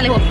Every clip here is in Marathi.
चाललंय हो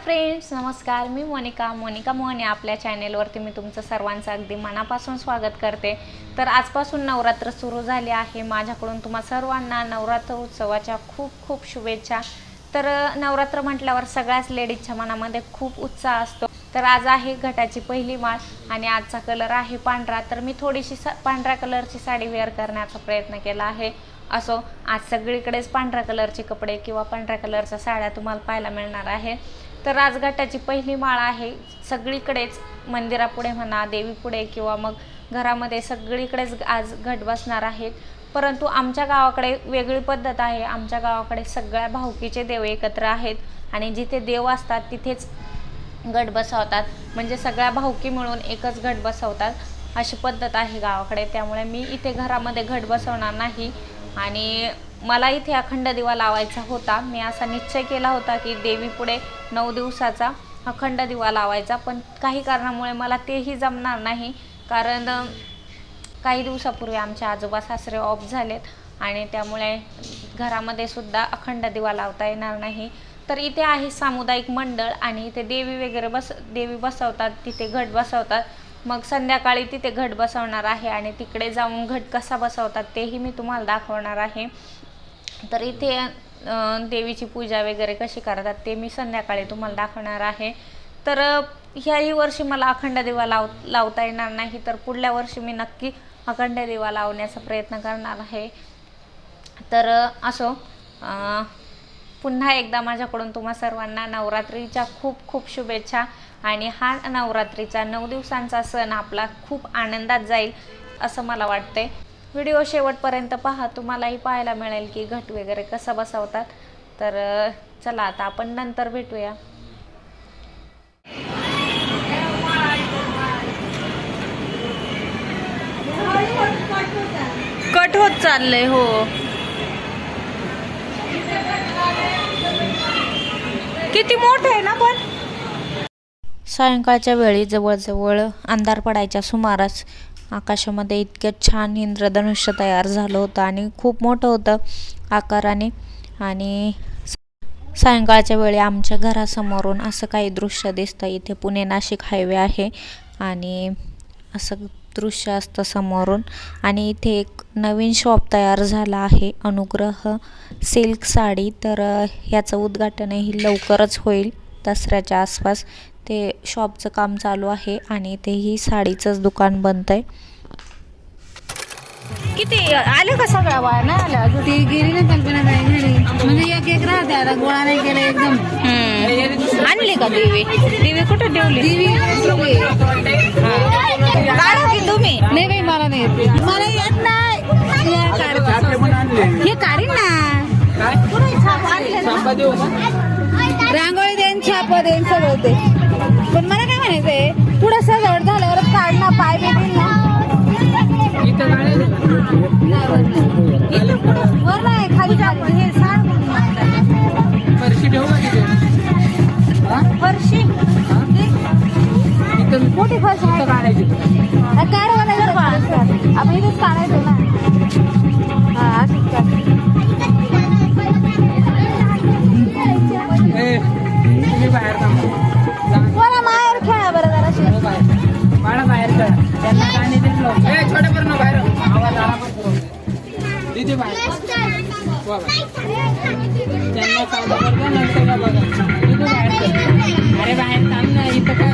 फ्रेंड्स नमस्कार. मी मोनिका मोनिका मोहने आपल्या चॅनेलवरती मी तुमचं सर्वांचं अगदी मनापासून स्वागत करते. तर आजपासून नवरात्र सुरू झाले आहे. माझ्याकडून तुम्हा सर्वांना नवरात्र उत्सवाच्या खूप खूप शुभेच्छा. तर नवरात्र म्हटल्यावर सगळ्याच लेडीजच्या मनामध्ये खूप उत्साह असतो. तर आज आहे घटाची पहिली माळ आणि आजचा कलर आहे पांढरा. तर मी थोडीशी सा पांढऱ्या कलरची साडी वेअर करण्याचा प्रयत्न केला आहे. असो आज सगळीकडेच पांढऱ्या कलरचे कपडे किंवा पांढऱ्या कलरच्या साड्या तुम्हाला पाहायला मिळणार आहे. तर राजघाटाची पहिली माळ आहे. सगळीकडेच मंदिरापुढे म्हणा देवीपुढे किंवा मग घरामध्ये सगळीकडेच आज घट बसणार आहेत. परंतु आमच्या गावाकडे वेगळी पद्धत आहे. आमच्या गावाकडे सगळ्या भाऊकीचे देव एकत्र आहेत आणि जिथे देव असतात तिथेच घट बसवतात. म्हणजे सगळ्या भाऊकी मिळून एकच घट बसवतात अशी पद्धत आहे गावाकडे. त्यामुळे मी इथे घरामध्ये घट बसवणार नाही आणि मला इथे अखंड दिवा लावायचा होता. मी असा निश्चय केला होता की देवीपुढे नऊ दिवसाचा अखंड दिवा लावायचा पण काही कारणामुळे मला तेही जमणार नाही. कारण काही दिवसापूर्वी आमचे आजोबा सासरे ऑफ झालेत आणि त्यामुळे घरामध्ये सुद्धा अखंड दिवा लावता येणार नाही. तर इथे आहे सामुदायिक मंडळ आणि इथे देवी वगैरे बस देवी बसवतात तिथे घट बसवतात. मग संध्याकाळी तिथे घट बसवणार आहे आणि तिकडे जाऊन घट कसा बसवतात तेही मी तुम्हाला दाखवणार आहे. तर इथे देवीची पूजा वगैरे कशी करतात ते मी संध्याकाळी तुम्हाला दाखवणार आहे. तर ह्याही वर्षी मला अखंड दिवा लाव लावता येणार नाही तर पुढल्या वर्षी मी नक्की अखंड दिवा लावण्याचा प्रयत्न करणार आहे. तर असो पुन्हा एकदा माझ्याकडून तुम्हा सर्वांना नवरात्रीच्या खूप खूप शुभेच्छा. आणि हा नवरात्रीचा नऊ दिवसांचा सण आपला खूप आनंदात जाईल असं मला वाटतंय. व्हिडिओ शेवटपर्यंत पहा तुम्हालाही पाहायला मिळेल की घट वगैरे कसं बसवतात. तर चला आता आपण नंतर भेटूया. कट होत चाललंय हो. किती मोठं आहे ना पण? सायंकाळच्या वेळी जवळजवळ अंधार पडायच्या सुमारास आकाशामध्ये इतकं छान इंद्रधनुष्य तयार झालं होतं आणि खूप मोठं होतं आकाराने. आणि सायंकाळच्या वेळी आमच्या घरासमोरून असं काही दृश्य दिसतं. इथे पुणे नाशिक हायवे आहे आणि असं दृश्य असतं समोरून. आणि इथे एक नवीन शॉप तयार झाला आहे अनुग्रह सिल्क साडी. तर ह्याचं याचं उद्घाटनही लवकरच होईल दसऱ्याच्या आसपास. ते शॉपचं काम चालू आहे आणि इथेही साडीचंच दुकान बनतं आहे किती? आले का सगळ्या बाया? नाही आल्या अजून? ती गेली ना कल्पना काय म्हणजे एक एक राहते आता गोळा नाही केला एकदम. आणली का देवी? देवी कुठे ठेवली. काढा की तुम्ही? नाही बाई मला नाही येत. मला येत नाही. हे काढ. हे ना? रांगोळी देईन छाप देईन सगळं ते. पण मला काय म्हणायचंय. पुढं सजावट झाल्यावरच काढ ना पाय भेटेल ना. त्यांना सावध करतो नंतर का बघा. तिथे बाहेर अरे बाहेर थांब ना इथं काय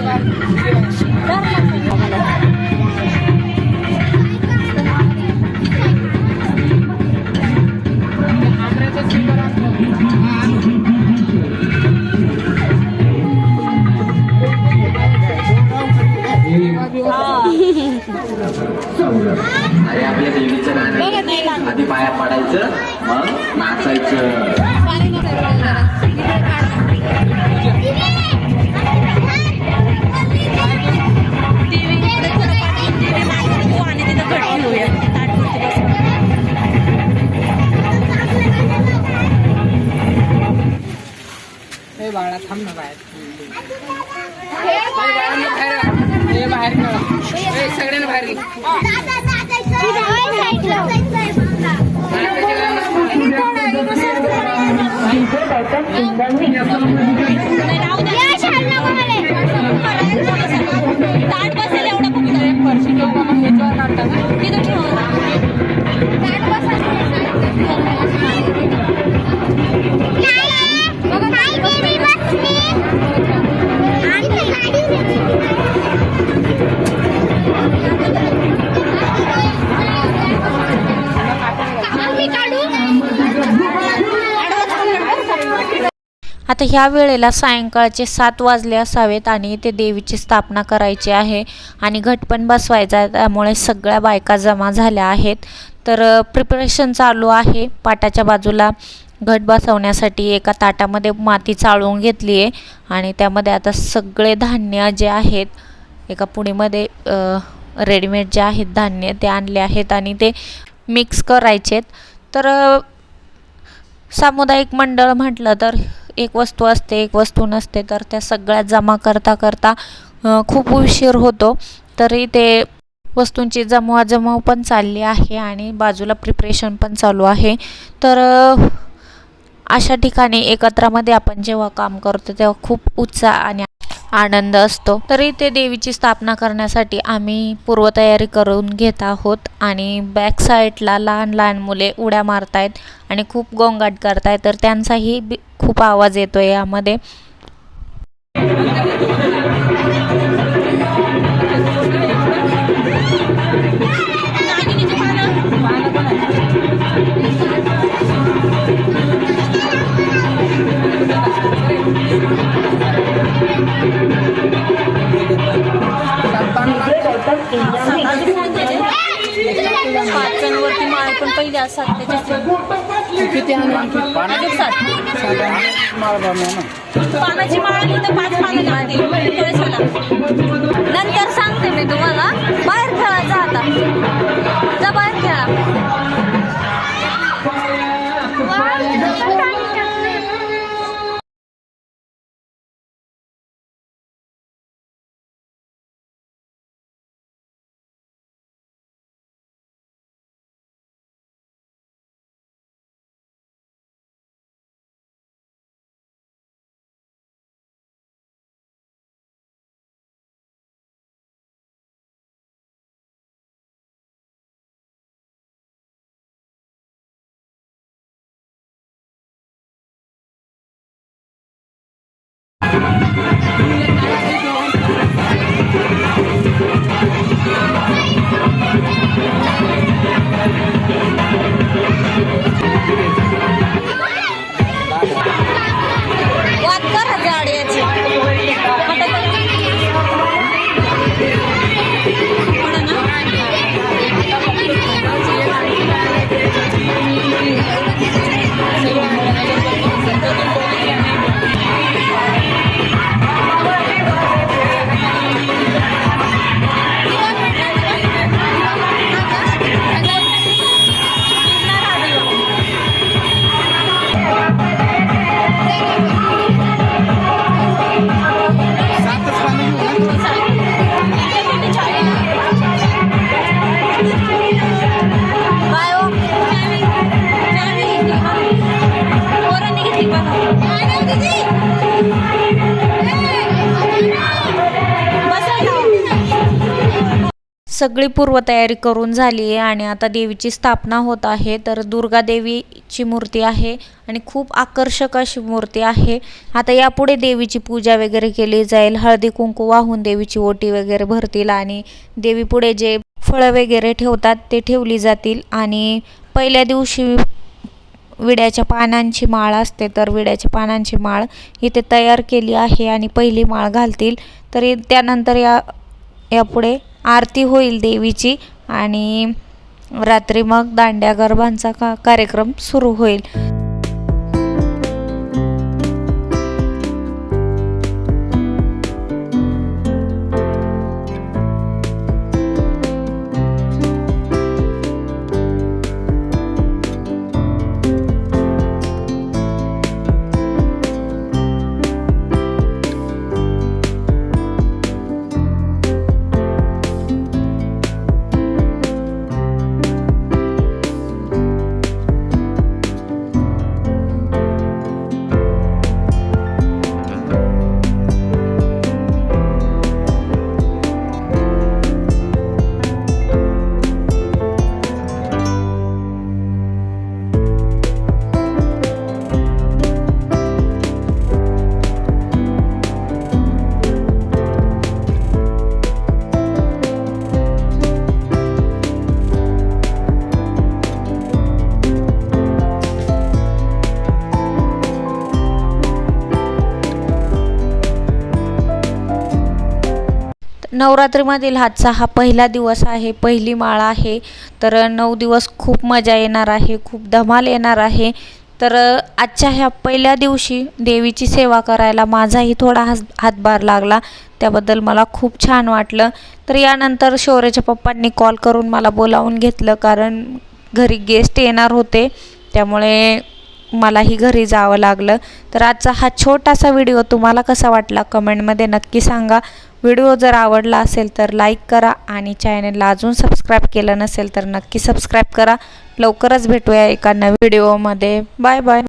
Ada, ada. आता ह्या वेळेला सायंकाळचे सात वाजले असावेत आणि इथे देवीची स्थापना करायची आहे आणि घट पण बसवायचा आहे त्यामुळे सगळ्या बायका जमा झाल्या आहेत. तर प्रिपरेशन चालू आहे. पाटाच्या बाजूला घट बसवण्यासाठी एका ताटामध्ये माती चाळून घेतली आहे आणि त्यामध्ये आता सगळे धान्य जे आहेत एका पुणेमध्ये रेडीमेड जे आहेत धान्य ते आणले आहेत आणि ते मिक्स करायचेत. तर सामुदायिक मंडळ म्हटलं तर एक वस्तू असते एक वस्तू नसते तर त्या सगळ्या जमा करता करता खूप उशीर होतो. तरी ते वस्तूंची जमवाजमव पण चालली आहे आणि बाजूला प्रिपरेशन पण चालू आहे. तर अशा ठिकाणी एकत्रामध्ये आपण जेव्हा काम करतो तेव्हा खूप उत्साह आणि आनंद असतो. तरी ते देवीची स्थापना करण्यासाठी आम्ही पूर्वतयारी करून घेत आहोत आणि बॅक साईडला लहान लहान मुले उड्या मारतायत आणि खूप गोंगाट करतायत. तर त्यांचाही बी- खूप आवाज येतो यामध्ये. पहिले असतात त्याच्यात किती आणू आणखी? अजून सात. पानाची माळ आणि तर पाच पानं तुळशीला. नंतर सांगते मी तुम्हाला बाहेर खेळा सगळी पूर्वतयारी करून झाली आहे आणि आता देवीची स्थापना होत आहे. तर दुर्गा देवीची मूर्ती आहे आणि खूप आकर्षक अशी मूर्ती आहे. आता यापुढे देवीची पूजा वगैरे केली जाईल. हळदी कुंकू वाहून देवीची ओटी वगैरे भरतील आणि देवीपुढे जे फळं वगैरे ठेवतात ते ठेवली जातील. आणि पहिल्या दिवशी विड्याच्या पानांची माळ असते तर विड्याच्या पानांची माळ इथे तयार केली आहे आणि पहिली माळ घालतील. तरी त्यानंतर या यापुढे आरती होईल देवीची आणि रात्री मग दांड्या गरबांचा का कार्यक्रम सुरू होईल. नवरात्रीमधील आजचा हा पहिला दिवस आहे पहिली माळ आहे. तर नऊ दिवस खूप मजा येणार आहे खूप धमाल येणार आहे. तर आजच्या ह्या पहिल्या दिवशी देवीची सेवा करायला माझाही थोडा हात हातभार लागला. त्याबद्दल मला खूप छान वाटलं. तर यानंतर शौर्याच्या पप्पांनी कॉल करून मला बोलावून घेतलं कारण घरी गेस्ट येणार होते. त्यामुळे मलाही घरी जावं लागलं. तर आजचा हा छोटासा व्हिडिओ तुम्हाला कसा वाटला? कमेंटमध्ये नक्की सांगा. व्हिडिओ जर आवडला असेल तर लाईक करा आणि चॅनलला अजून सबस्क्राईब केलं नसेल तर नक्की सबस्क्राईब करा. लवकरच भेटूया एका नवीन व्हिडिओमध्ये. Bye bye.